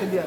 Hediye.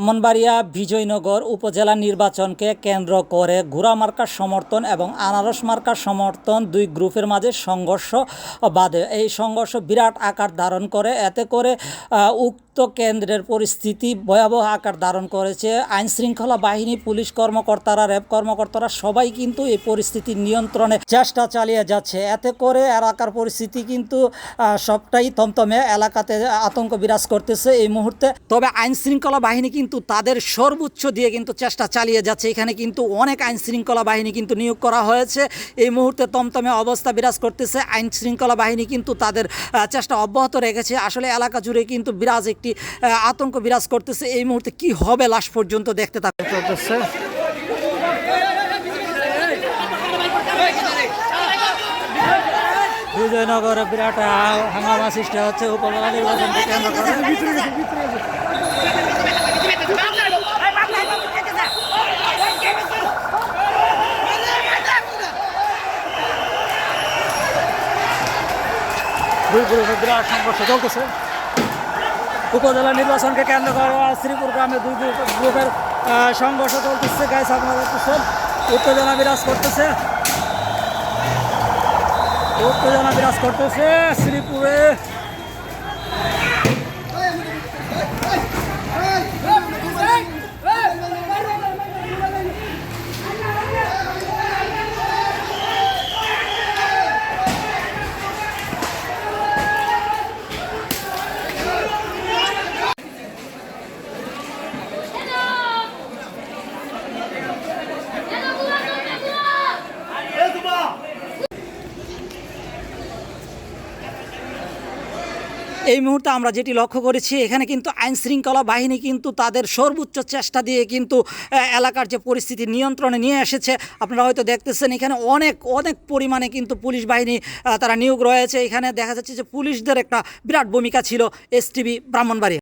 Brahmanbaria Bijoynagar উপজেলা নির্বাচনকে কেন্দ্র করে ঘোড়া মার্কার সমর্থন এবং আনারস মার্কার সমর্থন দুই গ্রুপের মাঝে সংঘর্ষ বাধে। এই সংঘর্ষ বিরাট আকার ধারণ করে, এতে করে উক্ত কেন্দ্রের পরিস্থিতি ভয়াবহ আকার ধারণ করেছে। আইন শৃঙ্খলা বাহিনী, পুলিশ কর্মকর্তারা, র্যাব কর্মকর্তারা সবাই কিন্তু এই পরিস্থিতি নিয়ন্ত্রণে চেষ্টা চালিয়ে যাচ্ছে। এতে করে এলাকার পরিস্থিতি কিন্তু সবটাই থমথমে এলাকাতে আতঙ্ক বিরাজ করতেছে এই মুহূর্তে। তবে আইন শৃঙ্খলা বাহিনী কিন্তু তাদের সর্বোচ্চ দিয়ে কিন্তু চেষ্টা চালিয়ে যাচ্ছে। এখানে কিন্তু অনেক আইন শৃঙ্খলা বাহিনী কিন্তু নিয়োগ করা হয়েছে। এই মুহূর্তে তমতমে অবস্থা বিরাজ করতেছে। আইন শৃঙ্খলা বাহিনী কিন্তু তাদের চেষ্টা অব্যাহত রেখেছে। আসলে এলাকা জুড়ে কিন্তু বিরাজ একটি আতঙ্ক বিরাজ করতেছে। এই মুহূর্তে কি হবে লাশ পর্যন্ত দেখতে থাকতে চলতেছে। বিজয়নগরে বিরাট হাঙ্গামা সৃষ্টি হচ্ছে। উপজেলা নির্বাচনকে কেন্দ্র করে। দুই গ্রুপে বিরাট সংঘর্ষ চলতেছে। উপজেলা নির্বাচনকে কেন্দ্র করে শ্রীপুর গ্রামে দুই গ্রুপ- গ্রুপের সংঘর্ষ চলতেছে গাইস আপনারা দেখতেছেন উত্তেজনা বিরাজ করতেছে। উত্তেজনা বিরাজ করতেছে শ্রীপুরে। এই মুহূর্তে আমরা যেটি লক্ষ্য করেছি, এখানে কিন্তু আইন শৃঙ্খলা বাহিনী কিন্তু তাদের সর্বোচ্চ চেষ্টা দিয়ে কিন্তু এলাকার যে পরিস্থিতি নিয়ন্ত্রণে নিয়ে এসেছে, আপনারা হয়তো দেখতেছেন এখানে অনেক অনেক পরিমাণে কিন্তু পুলিশ বাহিনী তারা নিয়োগ রয়েছে। এখানে দেখা যাচ্ছে যে পুলিশদের একটা বিরাট ভূমিকা ছিল এস টিভি ব্রাহ্মণবাড়ি